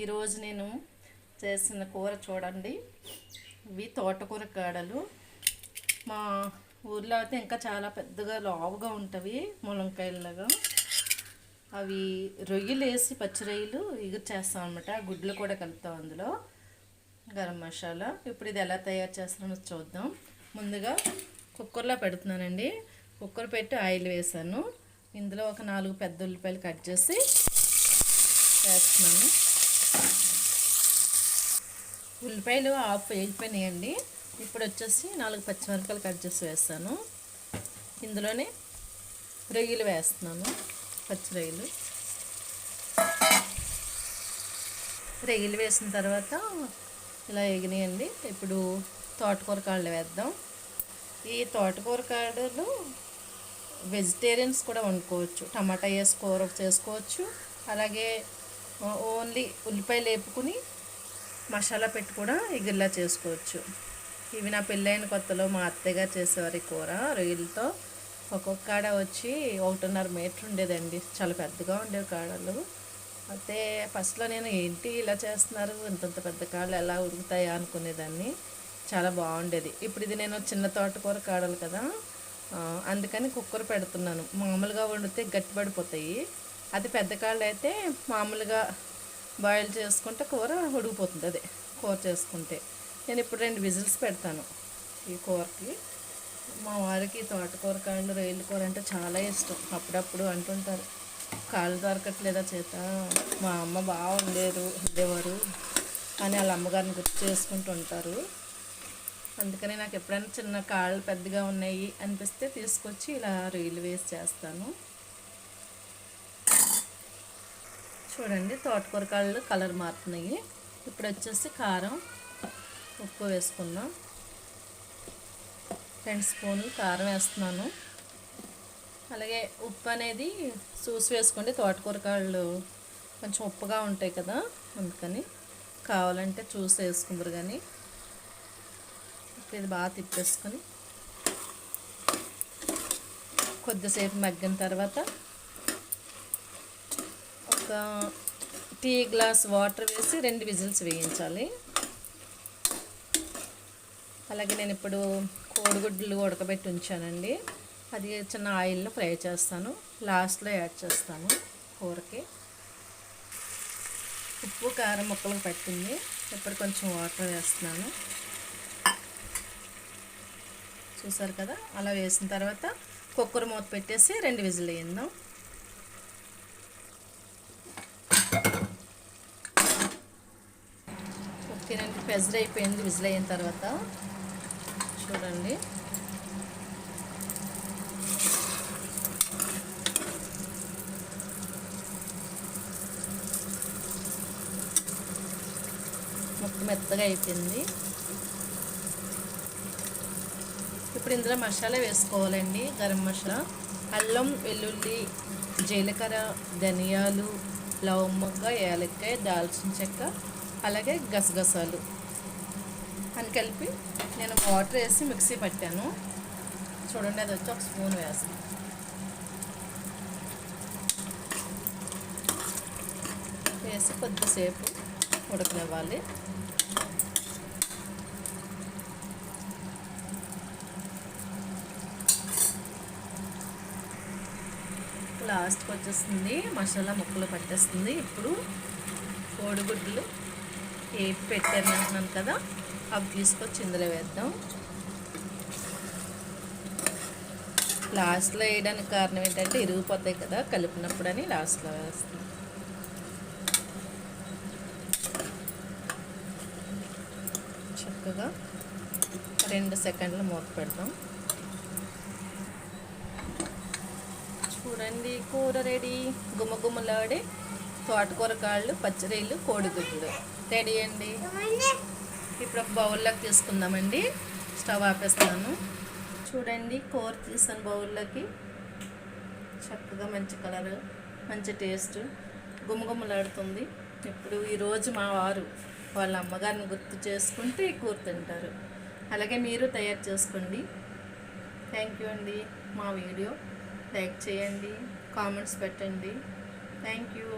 ఈరోజు నేను చేసిన కూర చూడండి. ఇవి తోటకూర కాడలు మా ఊర్లో అయితే ఇంకా చాలా పెద్దగా లావుగా ఉంటవి ములంకాయలాగా అవి రొయ్యలు వేసి పచ్చి రొయ్యలు ఎగురు చేస్తాం అనమాట గుడ్లు కూడా కలుపుతాం అందులో. గరం మసాలా. ఇప్పుడు ఇది ఎలా తయారు చేస్తామో చూద్దాం. ముందుగా కుక్కర్లో పెడుతున్నానండి. కుక్కర్ పెట్టి ఆయిల్ వేసాను. ఇందులో ఒక నాలుగు పెద్ద ఉల్లిపాయలు కట్ చేసి వేస్తున్నాను. ఉల్లిపాయలు ఆఫ్ వేగిపోయినాయండి. ఇప్పుడు వచ్చేసి నాలుగు పచ్చిమిరపకాయలు కట్ చేసి వేస్తాను. ఇందులోనే రొయ్యలు వేస్తున్నాను పచ్చి రొయ్యలు. రొయ్యలు వేసిన తర్వాత ఇలా ఎగినాయండి ఇప్పుడు తోటకూర కాళ్ళు వేద్దాం. ఈ తోటకూర కాడలు వెజిటేరియన్స్ కూడా వండుకోవచ్చు. టమాటా వేసి కూర చేసుకోవచ్చు. అలాగే ఓన్లీ ఉల్లిపాయలు వేపుకుని మసాలా పెట్టి కూడా ఎగిరిలా చేసుకోవచ్చు. ఇవి నా పెళ్ళైన కొత్తలో మా అత్తయ్యగా చేసేవారి చేసేవారు ఈ కూర. రొయ్యలతో ఒక్కొక్క కాడ వచ్చి ఒకటిన్నర మీటర్ ఉండేదండి. చాలా పెద్దగా ఉండేవి కాడలు. అయితే ఫస్ట్లో నేను ఏంటి ఇలా చేస్తున్నారు? ఇంతంత పెద్ద కాళ్ళు ఎలా ఉడుకుతాయా అనుకునేదాన్ని. చాలా బాగుండేది. ఇప్పుడు ఇది నేను చిన్న తోటకూర కాడలు కదా. అందుకని కుక్కర్ పెడుతున్నాను. మామూలుగా వండితే గట్టిపడిపోతాయి. అది పెద్ద కాళ్ళు అయితే మామూలుగా బాయిల్ చేసుకుంటే కూర ఉడికిపోతుంది అదే కూర చేసుకుంటే. నేను ఇప్పుడు రెండు విజిల్స్ పెడతాను ఈ కూరకి. మా వారికి తోటకూర కాళ్ళు రొయ్యల కూర అంటే చాలా ఇష్టం. అప్పుడప్పుడు అంటుంటారు కాళ్ళు దొరకట్లేదా చేత? మా అమ్మ బాగా ఉండేరు ఉండేవారు అని వాళ్ళ అమ్మగారిని గుర్తు చేసుకుంటూ ఉంటారు. అందుకని నాకు ఎప్పుడైనా చిన్న కాళ్ళు పెద్దగా ఉన్నాయి అనిపిస్తే తీసుకొచ్చి ఇలా రొయ్యలు వేసి చేస్తాను. చూడండి తోటకూర కాళ్ళు కలర్ మారుతున్నాయి. ఇప్పుడు వచ్చేసి కారం ఉప్పు వేసుకున్నాం రెండు స్పూన్లు కారం వేస్తున్నాను. అలాగే ఉప్పు అనేది చూసి వేసుకోండి తోటకూర కాళ్ళు కొంచెం ఉప్పుగా ఉంటాయి కదా అందుకని కావాలంటే చూసి వేసుకుందరు కానీ. ఇది బాగా తిప్పేసుకొని కొద్దిసేపు మగ్గిన తర్వాత ఒక టీ గ్లాస్ వాటర్ వేసి రెండు విజిల్స్ వేయించాలి. అలాగే నేను ఇప్పుడు కోడిగుడ్లు ఉడకబెట్టి ఉంచానండి. అది చిన్న ఆయిల్లో ఫ్రై చేస్తాను. లాస్ట్లో యాడ్ చేస్తాను కూరకి. ఉప్పు కారం ముక్కలు పట్టింది. ఇప్పుడు కొంచెం వాటర్ వేస్తున్నాను. చూసారు కదా? అలా వేసిన తర్వాత కుక్కర్ మూత పెట్టేసి రెండు విజిల్ వేయిందాం. ప్రెజర్ అయిపోయింది విజిల్ అయిన తర్వాత. చూడండి. ముక్క మెత్తగా అయిపోయింది. ఇప్పుడు ఇందులో మసాలా వేసుకోవాలండి గరం మసాలా. అల్లం వెల్లుల్లి జీలకర్ర ధనియాలు లవంగ ఏలక్కాయ దాల్చిన చెక్క అలాగే గసగసాలు. అని కలిపి నేను వాటర్ వేసి మిక్సీ పట్టాను. చూడండి అది వచ్చి ఒక స్పూన్ వేస్తాను వేసి కొద్దిసేపు ఉడకనివ్వాలి. లాస్ట్కి వచ్చేస్తుంది మసాలా ముక్కలు పట్టేస్తుంది. ఇప్పుడు కోడిగుడ్లు ఏపి పెట్టాను అంటున్నాను కదా అవి తీసుకొచ్చి ఇందులో వేద్దాం. లాస్ట్లో వేయడానికి కారణం ఏంటంటే ఇరిగిపోతాయి కదా కలిపినప్పుడు అని లాస్ట్లో వేస్తాం. చక్కగా రెండు సెకండ్లు మూత పెడతాం చూడండి కూర రెడీ. గుమ్మగుమ్మలాడే తోటకూర కాళ్ళు పచ్చరీలు కోడిగుడ్లు. రెడీ అండి? ఇప్పుడు ఒక బౌల్లోకి తీసుకుందామండి. స్టవ్ ఆపేస్తాను చూడండి కూర తీసాను బౌల్లోకి. చక్కగా మంచి కలర్ మంచి టేస్ట్. గుమగుమలాడుతుంది. ఇప్పుడు ఈరోజు మా వారు వాళ్ళ అమ్మగారిని గుర్తు చేసుకుంటే కూర తింటారు. అలాగే మీరు తయారు చేసుకోండి. థ్యాంక్ యూ అండి. మా వీడియో లైక్ చేయండి కామెంట్స్ పెట్టండి. Thank you